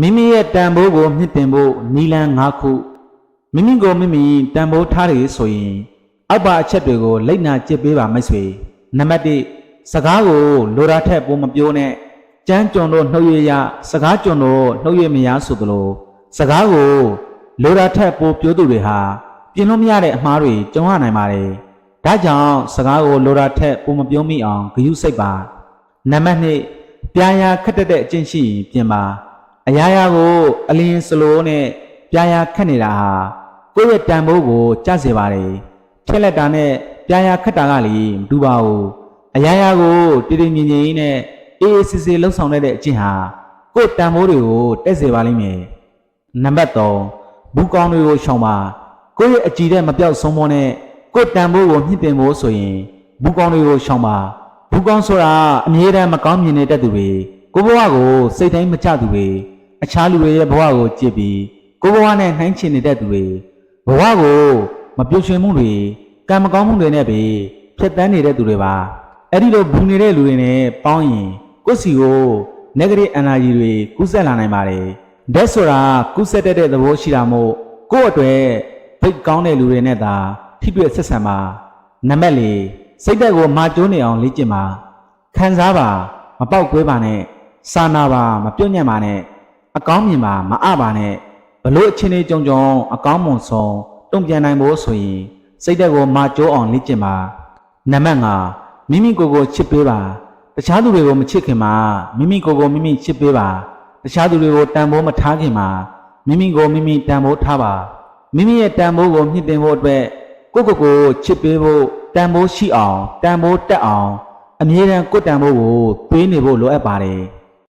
မိမိရဲ့တန်ဖိုးကိုမြင့်တင်ဖို့နီလန်၅ခုမိမိကိုမိမိတန်ဖိုးထားတယ်ဆိုရင်အောက်ပါအချက်တွေကိုလိုက်နာကြည့်ပေးပါမိတ်ဆွေနံပါတ်1စကားကိုလိုတာထက်ပိုမပြောနဲ့ကြမ်းကြုံတို့နှုတ်ရရစကားကြုံတို့နှုတ်ရမရဆိုသလိုစကားကိုလိုတာထက်ပိုပြောသူတွေဟာပြင်လို့မရတဲ့အမှားတွေကြုံရနိုင်ပါတယ်ဒါကြောင့်စကားကိုလိုတာထက်ပိုမပြောမိအောင်ဂရုစိတ်ပါနံပါတ်2ပြာရာခက်တက်တဲ့အကျင့်ရှိရင်ပြင်ပါ အရာရာကိုအလင်းစလိုးနဲ့ပြာရာခတ်နေတာဟာကိုယ့်ရဲ့တန်ဖိုးကိုကြစေပါတယ်ထက်လက်တာနဲ့ပြာရာခတ်တာကလေမတူပါဘူးအရာရာကိုတည်တည်ငြိမ်ငြိမ်နဲ့အေးအေးဆေးဆေးလှုပ်ဆောင်ရတဲ့အကျင့်ဟာကိုယ့်တန်ဖိုးတွေကိုတက်စေပါလိမ့်မယ်နံပါတ်3ဘူးကောင်းတွေကိုရှောင်ပါကိုယ့်ရဲ့အကြည်တဲ့မပြောက်ဆုံးမနဲ့ကိုယ့်တန်ဖိုးကိုမြင့်တင်ဖို့ဆိုရင်ဘူးကောင်းတွေကိုရှောင်ပါဘူးကောင်းဆိုတာအမြဲတမ်းမကောင်းမြင်နေတဲ့သူတွေကိုယ့်ဘဝကိုစိတ်တိုင်းမချသူတွေ အခြားလူတွေရဲ့ဘဝကိုကြည့်ပြီးကိုယ်ဘဝနဲ့နှိုင်းချင်နေတဲ့သူတွေဘဝကိုမပြုတ်ချွင်မှုတွေကံမကောင်းမှုတွေနဲ့ပဲဖြတ်တန်းနေတဲ့သူတွေပါအဲ့ဒီလိုဘူးနေတဲ့လူတွေနဲ့ပေါင်းရင်ကိုယ့်စီကို negative energy တွေကူးဆက်လာနိုင်ပါတယ်ဓာတ်ဆိုတာကူးဆက်တတ်တဲ့သဘောရှိတာမို့ကိုယ့်အတွက်ဖိတ်ကောင်းတဲ့လူတွေနဲ့သာထိတွေ့ဆက်ဆံပါနံပါတ်၄စိတ်ဓာတ်ကိုမာကျိုးနေအောင်လေ့ကျင့်ပါခံစားပါမပေါက်ကွဲပါနဲ့စာနာပါမပြုတ်ညံ့ပါနဲ့ အကောင်းမြင်ပါမအပါနဲ့ဘလို့အချင်းလေးကြုံကြုံအကောင်းမွန်ဆုံးတုံ့ပြန်နိုင်ဖို့ဆိုရင်စိတ်ဓာတ်ကိုမာကျိုးအောင်လေ့ကျင့်ပါနံပါတ်5မိမိကိုယ်ကိုချစ်ပေးပါတခြားသူတွေကိုမချစ်ခင်မှာမိမိကိုယ်ကိုမိမိချစ်ပေးပါတခြားသူတွေကိုတန်ဖိုးမထားခင်မှာမိမိကိုမိမိတန်ဖိုးထားပါမိမိရဲ့တန်ဖိုးကိုမြင့်တင်ဖို့အတွက်ကိုယ့်ကိုယ်ကိုချစ်ပေးဖို့တန်ဖိုးရှိအောင်တန်ဖိုးတက်အောင်အမြဲတမ်းကိုယ်တန်ဖိုးကိုတွေးနေဖို့လိုအပ်ပါတယ်